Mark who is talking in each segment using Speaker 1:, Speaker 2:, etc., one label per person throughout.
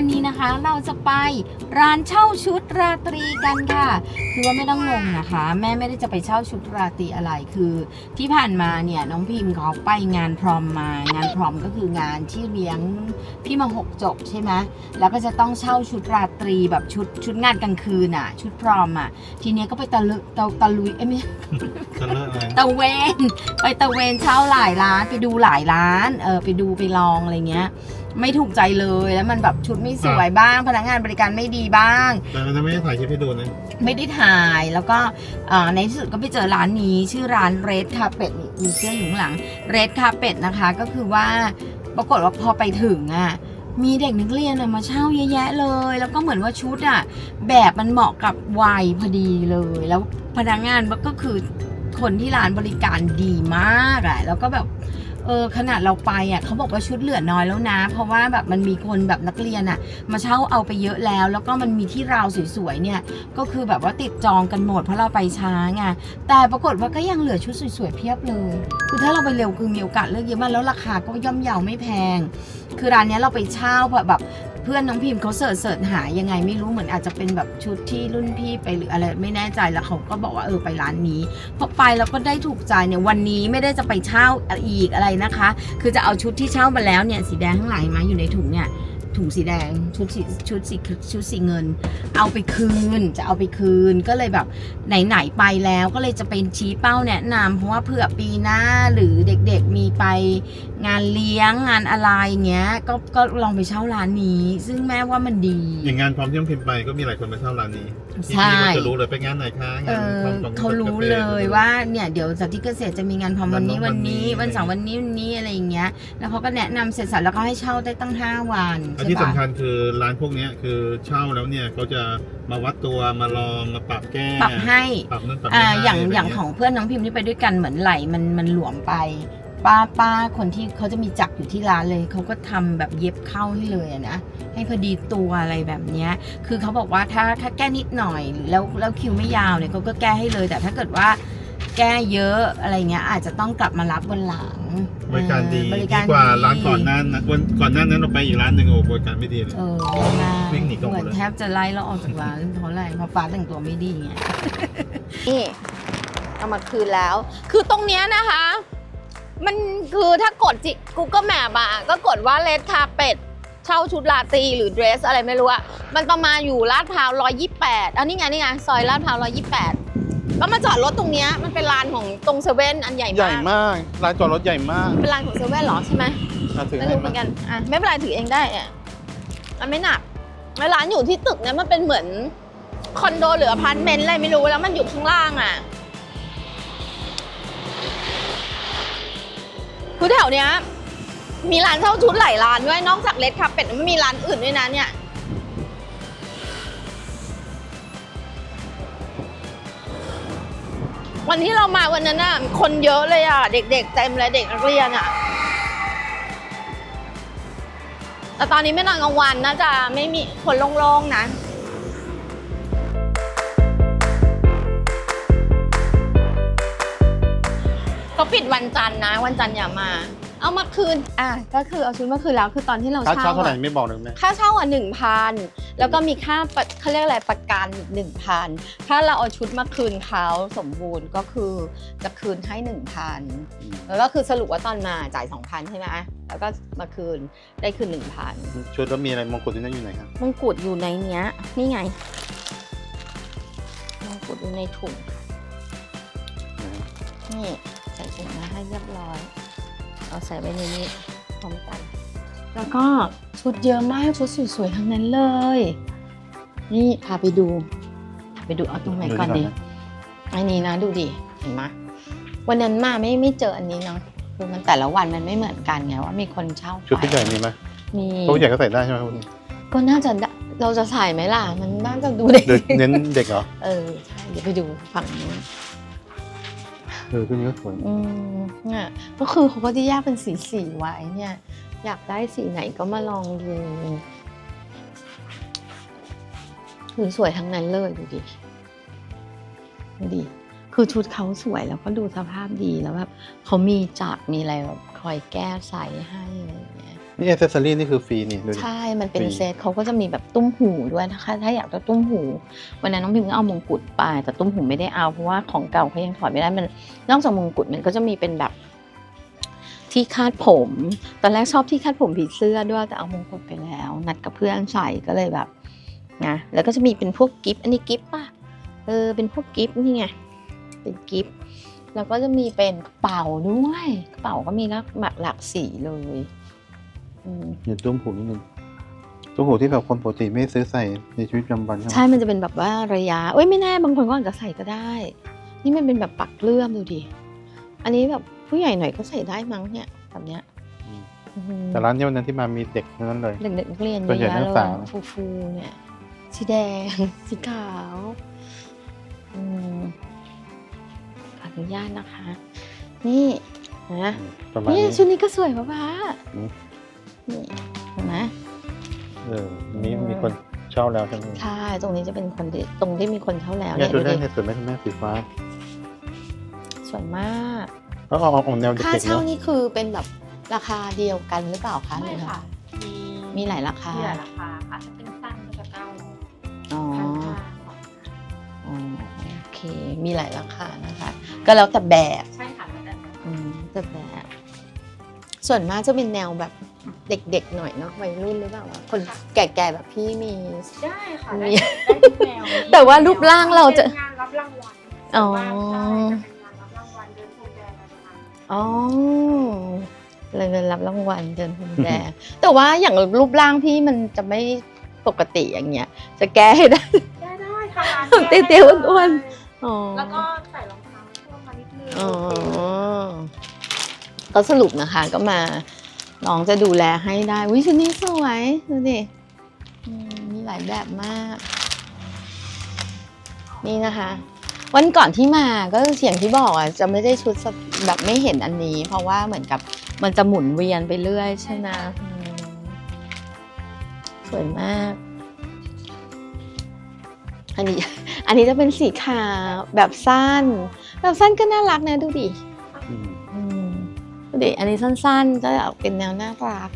Speaker 1: วันนี้นะคะเราจะไปร้านเช่าชุดราตรีกันค่ะ คือว่าไม่ต้องงงนะคะ แม่ไม่ได้จะไปเช่าชุดราตรีอะไรคือ ที่ผ่านมาเนี่ยน้องพิมพ์เขาไปงานพรอมมางานพรอมก็คืองานที่เลี้ยงพี่มาหกจบใช่ไหมแล้วก็จะต้องเช่าชุดราตรีแบบชุดชุดงานกลางคืนอะ ชุดพรอมอะทีเนี้ยก็ไปตะลุตะตะลุยเอ้ยไม่
Speaker 2: จะเลิกอะไร
Speaker 1: ตะเวนไปตะเวนเช่าหลายร้านไปดูหลายร้านเออไปดูไปลองอะไรเงี้ย ไม่ถูกใจเลยแล้วมันแบบชุดไม่สวยบ้าง พนักงานบริการไม่ดีบ้าง
Speaker 2: แต่เราจะไม่ได้ถ่ายคลิปให้ดูนะ
Speaker 1: ไม่ได้ถ่ายแล้วก็เอ่อในที่สุดก็ไปเจอร้านนี้ชื่อร้าน Red Carpet นี่มีเสื้ออยู่ข้างหลัง Red Carpet นะคะก็คือว่าปรากฏว่าพอไปถึงอะมีเด็กนักเรียนอะมาเช่าเยอะแยะเลย แล้วก็เหมือนว่าชุดอะแบบมันเหมาะกับวัยพอดีเลย แล้วพนักงานก็คือคนที่ร้านบริการดีมากอะแล้วก็แบบ เออขนาดเราไปอะเขาบอกว่าชุดเหลือน้อยแล้วนะ เพราะว่าแบบมันมีคนแบบนักเรียนอะ มาเช่าเอาไปเยอะแล้ว แล้วก็มันมีที่ราวสวยๆเนี่ย ก็คือแบบว่าติดจองกันหมดเพราะเราไปช้าไงแต่ปรากฏว่าก็ยังเหลือชุดสวยๆเพียบเลยคือถ้าเราไปเร็วคือมีโอกาสเลือกเยอะมากแล้วราคาก็ย่อมเยาวไม่แพง คือร้านนี้เราไปเช่าแบบ พื่อนน้องพิมพ์เขาเสิร์ชเสิร์ชหายังไงไม่รู้เหมือนอาจจะเป็นแบบชุดที่รุ่นพี่ไปหรืออะไรไม่แน่ใจแล้วเขาก็บอกว่าเออไปร้านนี้พอไปแล้วก็ได้ถูกใจเนี่ยวันนี้ไม่ได้จะไปเช่าอีกอะไรนะคะ คือจะเอาชุดที่เช่ามาแล้วเนี่ยสีแดงข้างหลังมาอยู่ในถุงเนี่ย ถุงสีแดง ชุดสีชุดสีชุดสีเงิน เอาไปคืนจะเอาไปคืนก็เลยแบบไหนๆไปแล้วก็เลยจะเป็นชี้เป้าแนะนำเพราะว่าเผื่อปีหน้าหรือเด็กๆมีไปงานเลี้ยงงานอะไรเงี้ยก็ก็ลองไปเช่าร้านนี้ ซึ่งแม่ว่ามันดี
Speaker 2: อย่างงานพร้อมที่ต้องพิมพ์ไปก็มีหลายคนมาเช่าร้านนี้พี่
Speaker 1: ใช่
Speaker 2: พี่ก็จะรู้เลยไปงานไหนคะ
Speaker 1: เองา
Speaker 2: น
Speaker 1: อ
Speaker 2: พร้อมของ
Speaker 1: เขารู้
Speaker 2: กาแฟ
Speaker 1: เลยว่าเนี่ยเดี๋ยวสาธิตเกษตรจะมีงานพร้อมวันนี้
Speaker 2: วั
Speaker 1: วันน
Speaker 2: นี้
Speaker 1: นี้วันเสาร์วันนี้วันนี้อะไรอย่างเงี้ยแล้วเขาก็แนะนำเสร็จสับแล้วก็ให้เช่าได้ตั้ง5วัน
Speaker 2: อัน
Speaker 1: ใช่
Speaker 2: ที่
Speaker 1: ปะ
Speaker 2: สำคัญคือร้านพวกเนี้ยคือเช่าแล้วเนี่ยเขาจะมาวัดตัวมาลองมาปรับแก้
Speaker 1: ปรับให้
Speaker 2: ปรับนู่นปรับ
Speaker 1: อ่า
Speaker 2: นี่ให้
Speaker 1: อย่างะ
Speaker 2: ไร
Speaker 1: อย่างของเพื่อนน้องพิมพ์ที่ไปด้วยกันเหมือนไหลมันมันหลวมไป ป้าป้าคนที่เขาจะมีจักรอยู่ที่ร้านเลยเขาก็ทำแบบเย็บเข้าให้เลยอะนะให้พอดีตัวอะไรแบบเนี้ยคือเขาบอกว่าถ้าถ้าแก้นิดหน่อยหรือแล้วแล้วคิวไม่ยาวเนี่ยเขาก็แก้ให้เลย แต่ถ้าเกิดว่าแก้เยอะอะไรเงี้ยอาจจะต้องกลับมารับบนหลัง
Speaker 2: บริการดี
Speaker 1: เออบริ
Speaker 2: ดี
Speaker 1: การ
Speaker 2: กว่า
Speaker 1: ดี
Speaker 2: ร้านก่อนหนั้นนะวันก่อนหน้านั้นเราไปอีกร้านหนึ่งโอ้บริการไม่ดีเลย
Speaker 1: เออเยอะมาก
Speaker 2: วิ่งหนีกันหมด
Speaker 1: เหมือน
Speaker 2: เลย
Speaker 1: แทบจะไล่เราออกจากร้านเพราะอะไรเพราะฟ้าแต่งตัวไม่ดีไง นี่เอามาคืนแล้ว คือตรงเนี้ยนะคะ มันคือถ้ากดจิ Google Map อะก็กดว่าเลดคาเป็ดเช่าชุดลาตรีหรือเดรสอะไรไม่รู้อะมันประมาณอยู่ลาดพร้าว128อันนี้ไงนี่ไงซอยลาดพร้าว128 ก็มาจอดรถตรงเนี้ยมันเป็นลานของตรงเซเว่นอันใหญ่
Speaker 2: ใหญ่
Speaker 1: มาก
Speaker 2: มากร้านจอดรถใหญ่มาก
Speaker 1: เป็นลานของเซเว่นเหรอใช่ไหม
Speaker 2: อะถือ
Speaker 1: ไม่
Speaker 2: ให้
Speaker 1: รู้เห
Speaker 2: มา
Speaker 1: มือนกันอะไม่เป็นไรถือเองได้เนี่ยมันไม่หนักแล้วร้านอยู่ที่ตึกเนี่ยมันเป็นเหมือนคอนโดหรืออพาร์ตเมนต์อะไรไม่รู้แล้วมันอยู่ข้างล่างอะคือแถวเนี้ย มีร้านเช่าชุดหลายร้านด้วยนอกจากเลดคาเป็ดมันมีร้านอื่นด้วยนะเนี่ย วันที่เรามาวันนั้นน่ะคนเยอะเลยอะ เด็กๆเต็มเลยเด็กนักเรียนอะ แต่ตอนนี้ไม่นอนกลางวันน่าจะไม่มีคนโล่งๆนะก็ปิดวันจันทร์นะ วันจันทร์อย่ามา เอามาคืน อะก็คือเอาชุดมาคืนแล้วคือตอนที่เรา
Speaker 2: ค่า
Speaker 1: เช่า
Speaker 2: เช่าเท่าไหร่
Speaker 1: อะ
Speaker 2: ไม่บอกเลยแม่
Speaker 1: ค่าเช่าอะหนึ่งพันแล้วก็มีค่าประเขาเรียกอะไรประกันหนึ่งพันถ้าเราเอาชุดมาคืนเขาสมบูรณ์ก็คือจะคืนให้หนึ่งพันแล้วก็คือสรุปว่าตอนมาจ่ายสองพันใช่ไหมแล้วก็มาคืนได้คืนหนึ่งพัน
Speaker 2: ชุดแล้วมีอะไรมงกุฎที่นั่นอยู่ไหนครับ
Speaker 1: มงกุฎอยู่ในเนี้ย นี่ไงมงกุฎอยู่ในถุงนี่ใส่ถุงมาให้เรียบร้อย เอาใส่ไว้ในนี้พร้อมกัน แล้วก็ชุดเยอะมากชุดสวยๆทั้งนั้นเลย นี่พาไปดูไปดูเอาตรงไหนก่อนดีอันนี้นะดูดิเห็นไหมยวันนั้นมาไม่ไม่เจออันนี้เนาะคือมันแต่ละวันมันไม่เหมือนกันไงว่ามีคนเช่า
Speaker 2: ชุด
Speaker 1: ไป
Speaker 2: ผู้ใหญ่มีไหม
Speaker 1: มี
Speaker 2: ผู้ใหญ่ก็ใส่ได้ใช่ไหมคุณ
Speaker 1: ก็น่าจะได้เราจะใส่ไหมล่ะ มันน่าจะดูเด็ก
Speaker 2: เด็กเน้นเด็กเหรอ
Speaker 1: เออใช่เดี๋ยวไปดูฝั่งนู้น
Speaker 2: เออตัวนี้ก็สวย
Speaker 1: อืมเนี่ยก็คือเขาก็จะแยกเป็นสีสีๆไว้เนี่ย อยากได้สีไหนก็มาลองดูคือสวยทั้งนั้นเลยดูดิดูดิคือชุดเขาสวยแล้วก็ดูสภาพดีแล้วแบบเขามีจักรมีอะไรแบบคอยแก้ใส่ให้อะไรอย่างเงี้ย
Speaker 2: นี่เอเซสซอรี่นี่คือฟรีนี่ดูดิ
Speaker 3: ใช่ มันเป็น
Speaker 2: ฟรี
Speaker 3: เซตเขาก็จะมีแบบตุ้มหูด้วยนะคะ ถ้าอยากจะตุ้มหู วันนั้นน้องพิมก็เอามงกุฎไป แต่ตุ้มหูไม่ได้เอา เพราะว่าของเก่าเขายังถอดไม่ได้ มัน นอกจากมงกุฎมันก็จะมีเป็นแบบ ที่คาดผม ตอนแรกชอบที่คาดผมผีเสื้อด้วย แต่เอามงกุฎไปแล้ว นัดกับเพื่อนใส่ก็เลยแบบ นะ แล้วก็จะมีเป็นพวกกิฟต์ อันนี้กิฟต์ป่ะ เออ เป็นพวกกิฟต์นี่ไง เป็นกิฟต์ แล้วก็จะมีเป็นกระเป๋าด้วย กระเป๋าก็มีหลากหลากหลากสีเลย อืม
Speaker 2: เดี๋ยวตุ้มหูนิดนึงตุ้มหูที่แบบคนปกติไม่ซื้อใส่ในชีวิตประจำวันใช่ไหม
Speaker 3: ใช่ มันจะเป็นแบบว่าระยะเอ้ยไม่แน่บางคนก็อาจจะใส่ก็ได้ นี่มันเป็นแบบปักเลื่อมดูดิอันนี้แบบผู้ใหญ่หน่อยก็ใส่ได้มั้งเนี่ยแบบเนี้ย
Speaker 2: อืม
Speaker 3: อื้อหือ
Speaker 2: แต่ร้านเนี้ยวันนั้นที่มามีเด็กทั้งนั้นเลย
Speaker 3: เด็กๆนักเรียน
Speaker 2: ส่วนใหญ่
Speaker 3: เยอะ
Speaker 2: นักศึกษา
Speaker 3: เลยฟูฟูๆเนี่ยสีแดงสีขาวอืมขออนุญาตนะคะ นี่นะ
Speaker 2: ประมาณ
Speaker 3: นี่
Speaker 2: นี้
Speaker 3: ชุดนี้ก็สวยป้าป้า
Speaker 2: อืม
Speaker 3: นี่เห็นไหม
Speaker 2: เออนี่มีคนเช่าแล้วใช่ไหม
Speaker 3: ใช่ตรงนี้จะเป็นคนที่ตรงที่มีคนเช่าแล้ว
Speaker 2: เนี่ย
Speaker 3: เนี่ย
Speaker 2: ชุ
Speaker 3: ดู
Speaker 2: ดแร
Speaker 3: ดิ
Speaker 2: กเนี่ยสวยไหมคุณแม่สีฟ้า
Speaker 3: สวยมาก
Speaker 2: แล้วเอาเอาเอาแนวเด็
Speaker 3: ค่าก
Speaker 2: ๆ
Speaker 3: เช่า
Speaker 2: เนาะ
Speaker 3: นี่คือเป็นแบบราคาเดียวกันหรือเปล่าคะ
Speaker 4: ไม่ค่ะ มี
Speaker 3: มีหลายราคา
Speaker 4: มีหลายราคาค่ะถ้าเป็นสั้นก็จะเก้าร้อย
Speaker 3: อ๋อ
Speaker 4: พันห้า
Speaker 3: อ๋อโอเค มีหลายราคานะคะ ก็แล้วแต่แบบ
Speaker 4: ใช่ค่ะแล้วแต่
Speaker 3: อืมแต่แบบ ส่วนมากจะเป็นแนวแบบ เด็กๆหน่อยเนาะวัยรุ่นหรือเปล่าวะคนแก่ๆแบบพี่มี
Speaker 4: ได้ค่ะ
Speaker 3: มี
Speaker 4: ได้ได้ทุกแนวมี
Speaker 3: แต่ว่ารูปร่างเราจะ
Speaker 4: ป็นงานรับรางวัล
Speaker 3: อ๋อ
Speaker 4: ส่วนมากใช่จะเป็นงานรับรางวัลเดินพรมแดงอะไรประมาณนี้
Speaker 3: อ๋อเลยเงินรับรางวัลเดินพรมแดง แต่ว่าอย่างรูปร่างพี่มันจะไม่ปกติอย่างเงี้ย จะแก้ให้ได้
Speaker 4: ได้ได้ค่ะ
Speaker 3: เตี้ยวๆอ้วนอ๋อ
Speaker 4: แล้วก็ใส่รองเท้าเพิ่มมานิดนึง
Speaker 3: อ๋อ ก็สรุปนะคะก็มา น้องจะดูแลให้ได้วิชุดนี้สวยดูดิมีหลายแบบมาก นี่นะคะ วันก่อนที่มาก็เสียงที่บอกอะจะไม่ได้ชุดแบบไม่เห็นอันนี้ เพราะว่าเหมือนกับมันจะหมุนเวียนไปเรื่อยใช่ไหมสวยมาก อันนี้ อันนี้จะเป็นสีขาวแบบสั้น แบบสั้นก็น่ารักนะดูดิ ดูดิอันนี้สั้นๆ ก็เป็นแนวน่ารัก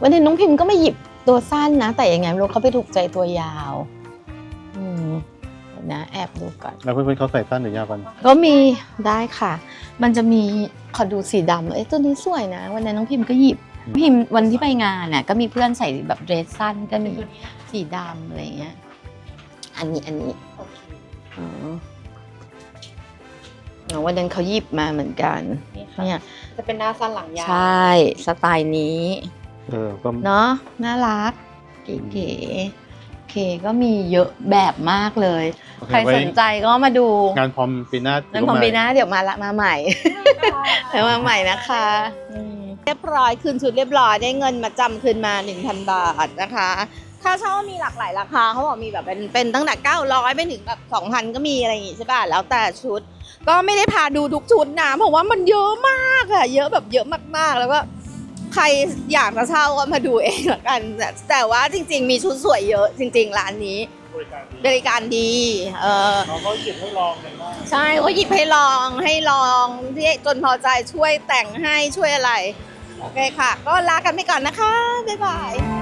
Speaker 3: วันนี้น้องพิมพ์ก็ไม่หยิบตัวสั้นนะ แต่ยังไงไม่รู้เขาไปถูกใจตัวยาว อืมเดี๋ยวนะแอบดูก่อน
Speaker 2: แล้วเพื่อนๆเขาใส่สั้นหรือยาวกัน
Speaker 3: ก็มีได้ค่ะ มันจะมีขอดูสีดำเอ้ยตัวนี้สวยนะ วันนั้นน้องพิมพ์ก็หยิบ พิมพ์วันที่ไปงานน่ะก็มีเพื่อนใส่แบบเดรสสั้นก็มี
Speaker 4: ตัวนี้นะ
Speaker 3: สีดำอะไรเงี้ย อันนี้อันนี้
Speaker 4: โอเค
Speaker 3: อ๋ออ๋อ วันนั้นเขาหยิบมาเหมือนกัน
Speaker 4: นี่ค่ะ
Speaker 3: เนี่ย
Speaker 4: จะเป็นหน้าสั้นหลังยาว
Speaker 3: ใช่สไตล์นี้
Speaker 2: เออก็
Speaker 3: เนาะน่ารักเก๋ๆโอเคก็มีเยอะแบบมากเลย
Speaker 2: โอเค
Speaker 3: ใคร
Speaker 2: ไว้
Speaker 3: สนใจก็มาดู
Speaker 2: งานพรอมปีหน้า
Speaker 3: งั้นผมปีหน้าเดี๋ยวมาละมาใหม่ เดี๋ยวมาใหม่นะคะอืมเรียบร้อยคืนชุดเรียบร้อยได้เงินมาจำคืนมา 1,000 บาทนะคะค่าเช่ามีหลากหลายราคาเขาบอกมีแบบเป็นเป็นตั้งแต่ 900 ไปถึงแบบ 2,000 ก็มีอะไรอย่างงี้ใช่ป่ะแล้วแต่ชุด ก็ไม่ได้พาดูทุกชุดนะเพราะว่ามันเยอะมากอะเยอะแบบเยอะมากๆ แล้วก็ใครอยากจะเช่าก็มาดูเองละกัน แต่แต่ว่าจริง ๆ มีชุดสวยเยอะจริง ๆ ร้านนี้ บริการดีเออ
Speaker 2: เขาเขาหยิบให้ลองเลยว่า
Speaker 3: ใช่เขาหยิบให้ลองให้ลองที่จนพอใจช่วยแต่งให้ช่วยอะไร โอเคค่ะ ก็ลากันไปก่อนนะคะ บ๊ายบาย